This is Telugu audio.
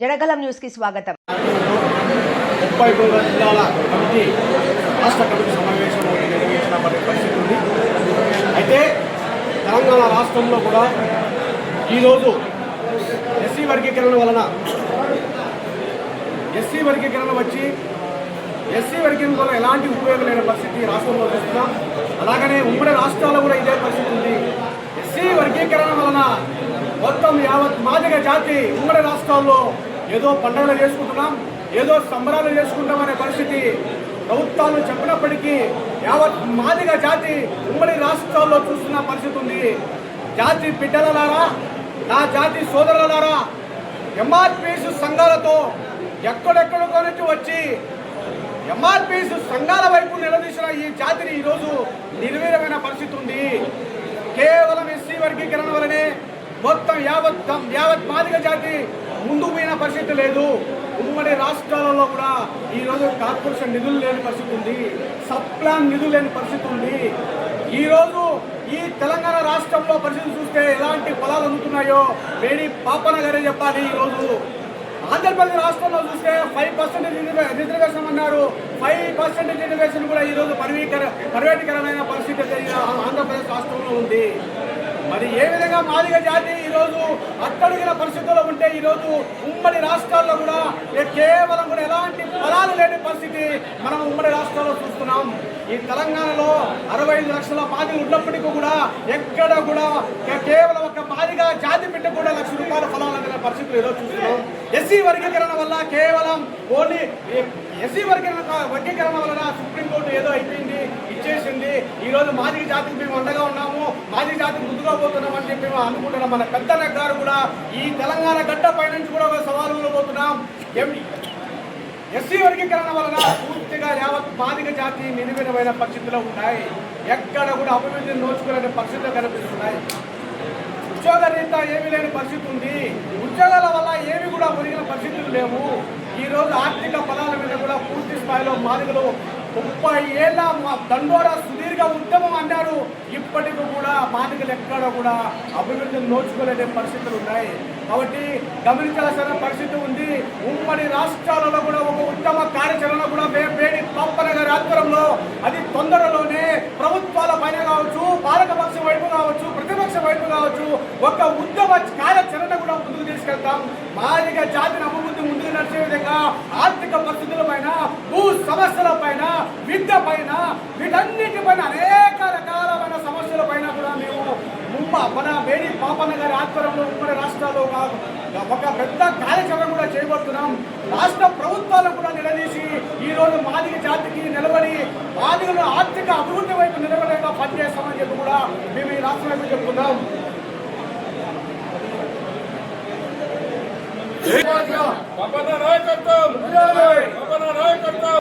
జడగలం న్యూస్కి స్వాగతం. ముప్పై జిల్లాల కమిటీ రాష్ట్ర కమిటీ సమావేశం నిర్వహించిన మరి పరిస్థితి ఉంది. అయితే తెలంగాణ రాష్ట్రంలో కూడా ఈరోజు ఎస్సీ వర్గీకరణ వలన ఎస్సీ వర్గీకరణ వచ్చి ఎస్సీ వర్గీకరణ వల్ల ఎలాంటి ఉపయోగం లేని పరిస్థితి రాష్ట్రంలో చూస్తున్నాం. అలాగనే ఉమ్మడి రాష్ట్రాల్లో కూడా ఇదే పరిస్థితి ఉంది. ఎస్సీ వర్గీకరణ వలన మొత్తం యావత్ మాదిగ జాతి ఉమ్మడి రాష్ట్రాల్లో ఏదో పండుగలు చేసుకుంటున్నాం ఏదో సంబరాలు చేసుకుంటాం అనే పరిస్థితి ప్రభుత్వాలు చెప్పినప్పటికీ యావత్ మాదిగ జాతి ఉమ్మడి రాష్ట్రాల్లో చూస్తున్న పరిస్థితి ఉంది. జాతి బిడ్డలలారా నా జాతి సోదరులారా ఎంఆర్పిఎస్ సంఘాలతో ఎక్కడెక్కడికో నుంచి వచ్చి ఎంఆర్పిఎస్ సంఘాల వైపు నిలదీసిన ఈ జాతిని ఈరోజు నిర్వీర్యమైన పరిస్థితి ఉంది. కేవలం ఎస్సీ వర్గీకరణ వలనే మొత్తం యావత్ యావత్ మాదిగ జాతి ముందుకు పోయిన పరిస్థితి లేదు. ఉమ్మడి రాష్ట్రాలలో కూడా ఈరోజు కార్పొరేషన్ నిధులు లేని పరిస్థితి ఉంది. సబ్ ప్లాన్ నిధులు లేని పరిస్థితి ఉంది. ఈరోజు ఈ తెలంగాణ రాష్ట్రంలో పరిస్థితి చూస్తే ఎలాంటి ఫలాలు అందుతున్నాయో వేడి పాపన గారే చెప్పాలి ఈరోజు ఆంధ్రప్రదేశ్ రాష్ట్రంలో చూస్తే ఫైవ్ పర్సెంటేజ్ రిజర్వేషన్ అన్నారు. ఫైవ్ పర్సెంటేజ్ రిజర్వేషన్ కూడా ఈరోజు పరివీకర పరివేటీకరమైన పరిస్థితి ఆంధ్రప్రదేశ్ రాష్ట్రంలో ఉంది. మరి ఏ విధంగా మాదిగ జాతి ఈరోజు అట్టడిగిన పరిస్థితుల్లో ఉంటే ఈరోజు ఉమ్మడి రాష్ట్రాల్లో కూడా కేవలం కూడా ఎలాంటి ఫలాలు లేని పరిస్థితి మనం ఉమ్మడి రాష్ట్రాల్లో చూస్తున్నాం. ఈ తెలంగాణలో అరవై ఐదు లక్షల మాదిగలు ఉన్నప్పటికీ కూడా ఎక్కడ కూడా కేవలం ఒక మాదిగా జాతి బిడ్డ కూడా లక్ష రూపాయల ఫలాలు అందిన పరిస్థితులు ఈరోజు చూస్తున్నాం. ఎస్సీ వర్గీకరణ వల్ల కేవలం ఓన్లీ ఎస్సీ వర్గీకరణ వర్గీకరణ వలన సుప్రీంకోర్టు ఏదో అయిపోయింది ఇచ్చేసింది. ఈరోజు రోజు మాదిగ జాతికి మేము అండగా ఉన్నాము మాదిగ జాతికి ముందుగా పోతున్నాం అని చెప్పి మేము అనుకుంటున్నాం. మన పెద్ద గారు కూడా ఈ తెలంగాణ గడ్డ పై నుంచి కూడా ఒక సవాలు పోతున్నాం. ఎస్సీ వర్గీకరణ వలన పూర్తిగా యావత్ మాదిగ జాతి నిర్వీర్యమైన పరిస్థితిలో ఉన్నాయి. ఎక్కడ కూడా అభివృద్ధిని నోచుకునే పరిస్థితులు కనిపిస్తున్నాయి. ఉద్యోగ రీత ఏమీ లేని పరిస్థితి ఉంది. ఉద్యోగాల వల్ల ఏమి మేము ఈరోజు ఈ రోజు ఆర్థిక ఫలాల మీద కూడా పూర్తి స్థాయిలో మాదిగలు ముప్పై ఏళ్ళ మా దండోర సుదీర్ఘ ఉద్యమం అన్నారు. ఇప్పటికి కూడా మాదిగలు ఎక్కడ కూడా అభివృద్ధిని నోచుకోలేని పరిస్థితులు ఉన్నాయి. కాబట్టి గమనించాల్సిన పరిస్థితి ఉంది. ఉమ్మడి రాష్ట్రాలలో కూడా ఒక ఉత్తమ కార్యాచరణ కూడా వే- వేడి పాపన గారి ఆధ్వర్యంలో అది తొందరలోనే ప్రభుత్వాల పైన కావచ్చు పాలకపక్షం వైపు కావచ్చు కావచ్చు ఒక ఉద్యమ కార్యాచరణ కూడా ముందుకు తీసుకెళ్తాం. భారీగా జాతిని అభివృద్ధి ముందుకు నడిచే విధంగా ఆర్థిక పరిస్థితుల పైన భూ సమస్యల పైన విద్య పైన వీటన్నిటిపైన అనేక రకాలమైన సమస్యల పైన కూడా మేము ముంబ మన మేడి పాపన్న గారి ఆధ్వర్యంలో ఉమ్మడి రాష్ట్రాల్లో ఒక- ఒక పెద్ద కార్యాచరణ కూడా చేయబడుతున్నాం రాష్ట్ర ప్రభుత్వాలు కూడా నిలదీసి ఈ రోజు మాదిగ జాతికి నిలబడి మాదిగలు ఆర్థిక అభివృద్ధి వైపు నిలబడేలా పనిచేస్తామని చెప్పి కూడా మేము ఈ రాష్ట్రం వైపు చెప్తున్నాం పవన నాయకత్వం పవన నాయకత్వం.